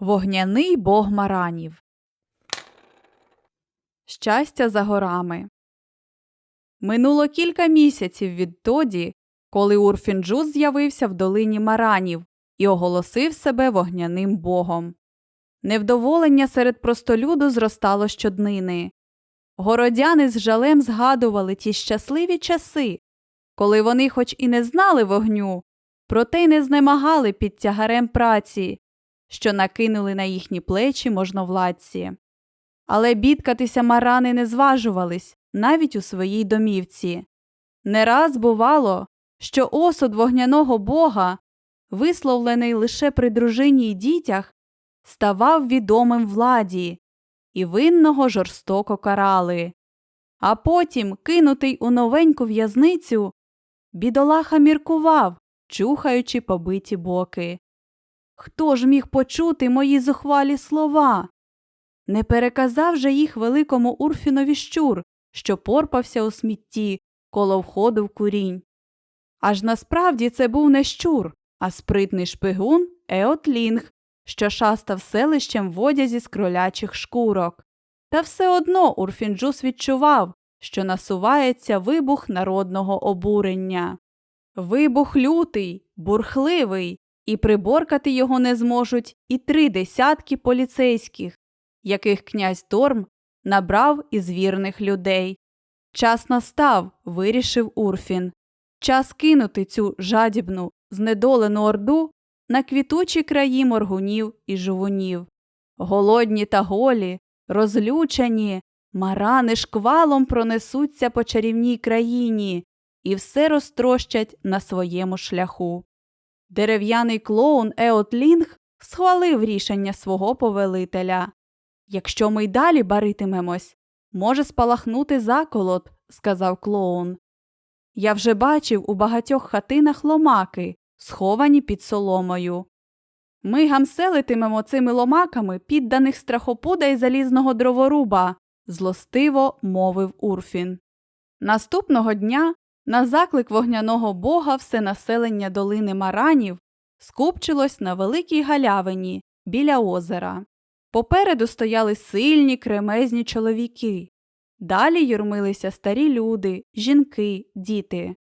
Вогняний бог маранів. Щастя за горами. Минуло кілька місяців відтоді, коли Урфінджус з'явився в долині маранів і оголосив себе вогняним богом. Невдоволення серед простолюду зростало щоднини. Городяни з жалем згадували ті щасливі часи, коли вони хоч і не знали вогню, проте й не знемагали під тягарем праці, що накинули на їхні плечі можновладці. Але бідкатися марани не зважувались навіть у своїй домівці. Не раз бувало, що осуд вогняного бога, висловлений лише при дружині й дітях, ставав відомим владі, і винного жорстоко карали. А потім, кинутий у новеньку в'язницю, бідолаха міркував, чухаючи побиті боки. Хто ж міг почути мої зухвалі слова? Не переказав же їх великому Урфінові щур, що порпався у смітті коло входу в курінь. Аж насправді це був не щур, а спритний шпигун Еотлінг, що шастав селищем в одязі з кролячих шкурок. Та все одно Урфінджус відчував, що насувається вибух народного обурення. Вибух лютий, бурхливий, і приборкати його не зможуть і три десятки поліцейських, яких князь Торм набрав із вірних людей. Час настав, вирішив Урфін. Час кинути цю жадібну, знедолену орду на квітучі краї моргунів і жувунів. Голодні та голі, розлючені, марани шквалом пронесуться по чарівній країні і все розтрощать на своєму шляху. Дерев'яний клоун Еотлінг схвалив рішення свого повелителя. Якщо ми й далі баритимемось, може спалахнути заколот, сказав клоун. Я вже бачив у багатьох хатинах ломаки, сховані під соломою. Ми гамселитимемо цими ломаками підданих страхопуда й залізного дроворуба, злостиво мовив Урфін. Наступного дня, на заклик вогняного бога, все населення долини Маранів скупчилось на великій галявині біля озера. Попереду стояли сильні кремезні чоловіки. Далі юрмилися старі люди, жінки, діти.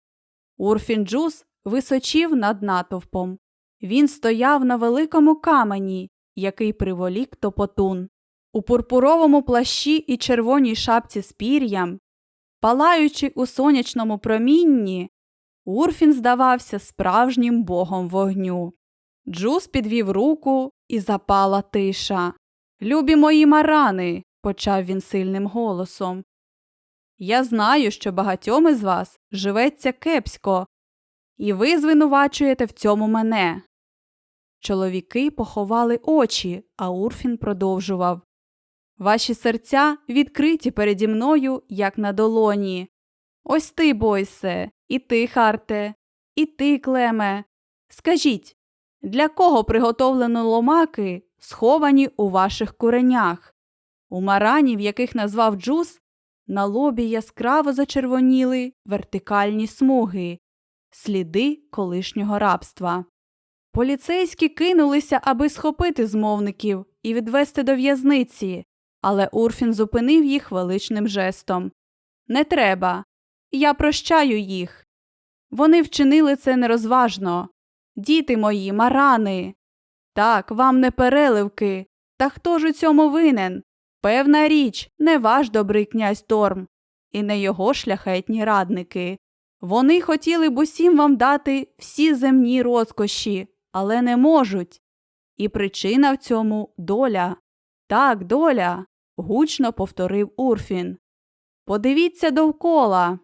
Урфінджус височів над натовпом. Він стояв на великому камені, який приволік топотун. У пурпуровому плащі і червоній шапці з пір'ям, палаючи у сонячному промінні, Урфін здавався справжнім богом вогню. Джус підвів руку і запала тиша. Любі мої марани, почав він сильним голосом. Я знаю, що багатьом із вас живеться кепсько, і ви звинувачуєте в цьому мене. Чоловіки поховали очі, а Урфін продовжував. Ваші серця відкриті переді мною, як на долоні. Ось ти, Бойсе, і ти, Харте, і ти, Клеме. Скажіть, для кого приготовлено ломаки, сховані у ваших куренях? У маранів, яких назвав Джус, на лобі яскраво зачервоніли вертикальні смуги, сліди колишнього рабства. Поліцейські кинулися, аби схопити змовників і відвести до в'язниці, але Урфін зупинив їх величним жестом. Не треба. Я прощаю їх. Вони вчинили це нерозважно. Діти мої, марани. Так, вам не переливки. Та хто ж у цьому винен? Певна річ, не ваш добрий князь Торм, і не його шляхетні радники. Вони хотіли б усім вам дати всі земні розкоші, але не можуть. І причина в цьому доля. Так, доля, гучно повторив Урфін. Подивіться довкола.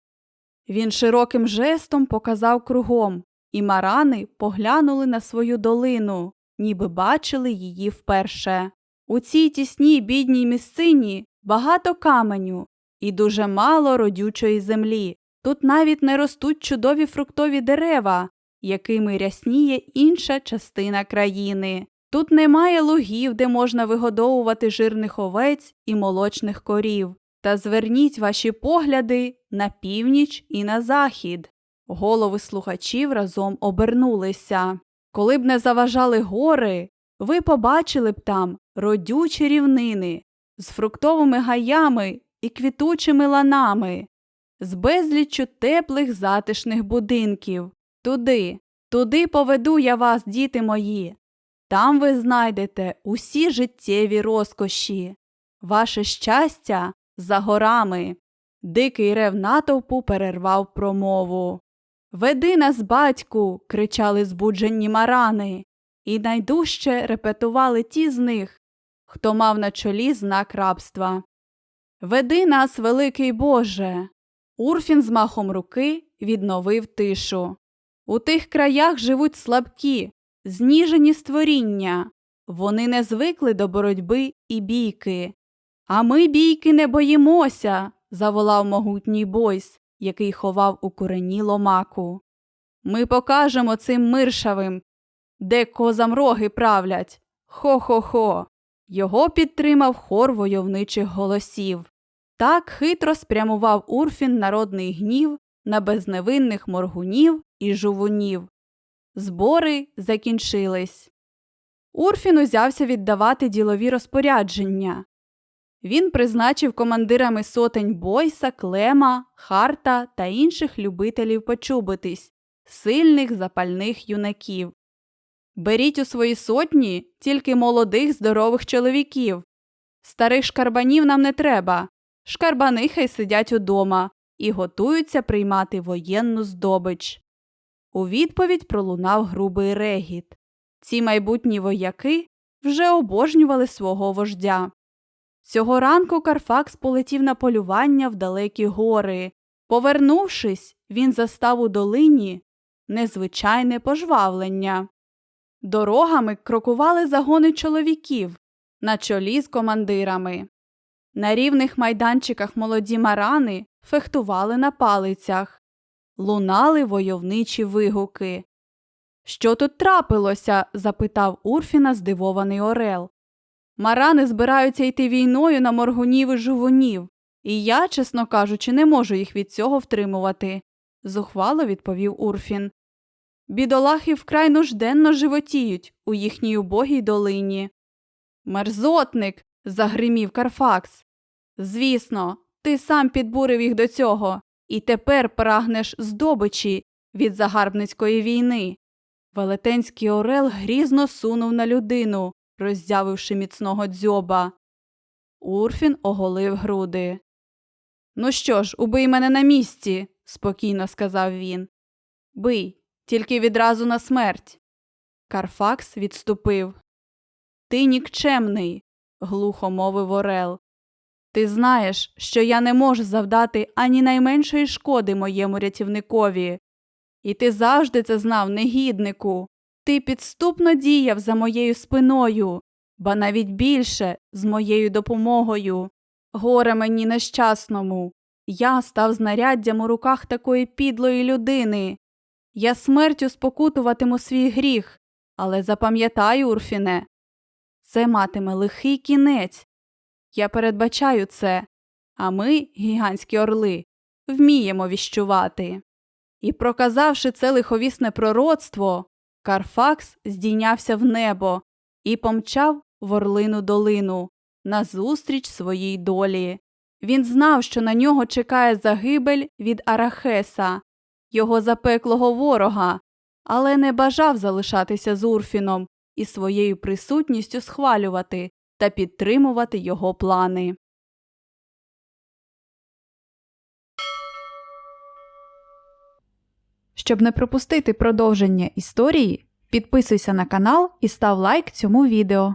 Він широким жестом показав кругом, і марани поглянули на свою долину, ніби бачили її вперше. У цій тісній бідній місцині багато каменю і дуже мало родючої землі. Тут навіть не ростуть чудові фруктові дерева, якими рясніє інша частина країни. Тут немає лугів, де можна вигодовувати жирних овець і молочних корів. Та зверніть ваші погляди на північ і на захід. Голови слухачів разом обернулися. Коли б не заважали гори, ви побачили б там родючі рівнини з фруктовими гаями і квітучими ланами, з безліччю теплих затишних будинків. Туди, туди поведу я вас, діти мої. Там ви знайдете усі життєві розкоші. Ваше щастя за горами. Дикий рев натовпу перервав промову. Веди нас, батьку. кричали збуджені марани, і найдужче репетували ті з них, хто мав на чолі знак рабства. Веди нас, великий Боже. Урфін з махом руки відновив тишу. У тих краях живуть слабкі, зніжені створіння. Вони не звикли до боротьби і бійки. А ми бійки не боїмося, заволав могутній бойс, який ховав у курені ломаку. Ми покажемо цим миршавим, де козам роги правлять. Хо-хо-хо. Його підтримав хор войовничих голосів. Так хитро спрямував Урфін народний гнів на безневинних моргунів і жувунів. Збори закінчились. Урфін узявся віддавати ділові розпорядження. Він призначив командирами сотень Бойса, Клема, Харта та інших любителів почубитись, сильних запальних юнаків. Беріть у свої сотні тільки молодих здорових чоловіків. Старих шкарбанів нам не треба. Шкарбани хай сидять удома і готуються приймати воєнну здобич. У відповідь пролунав грубий регіт. Ці майбутні вояки вже обожнювали свого вождя. Цього ранку Карфакс полетів на полювання в далекі гори. Повернувшись, він застав у долині незвичайне пожвавлення. Дорогами крокували загони чоловіків на чолі з командирами. На рівних майданчиках молоді марани фехтували на палицях, лунали войовничі вигуки. Що тут трапилося? запитав Урфіна здивований Орел. Марани збираються йти війною на моргунів і жувунів, і я, чесно кажучи, не можу їх від цього втримувати, зухвало відповів Урфін. Бідолахи вкрай нужденно животіють у їхній убогій долині. Мерзотник. загримів Карфакс. Звісно, ти сам підбурив їх до цього, і тепер прагнеш здобичі від загарбницької війни. Велетенський Орел грізно сунув на людину, роззявивши міцного дзьоба. Урфін оголив груди. Ну що ж, убий мене на місці, спокійно сказав він. Бий, тільки відразу на смерть. Карфакс відступив. Ти нікчемний, глухо мовив Орел. Ти знаєш, що я не можу завдати ані найменшої шкоди моєму рятівникові. І ти завжди це знав, негіднику. Ти підступно діяв за моєю спиною, ба навіть більше з моєю допомогою. Горе мені нещасному. Я став знаряддям у руках такої підлої людини. Я смертю спокутуватиму свій гріх, але запам'ятай, Урфіне, це матиме лихий кінець. Я передбачаю це, а ми, гігантські орли, вміємо віщувати. І, проказавши це лиховісне пророцтво, Карфакс здійнявся в небо і помчав в орлину долину назустріч своїй долі. Він знав, що на нього чекає загибель від Арахеса, його запеклого ворога, але не бажав залишатися з Урфіном і своєю присутністю схвалювати та підтримувати його плани. Щоб не пропустити продовження історії, підписуйся на канал і став лайк цьому відео.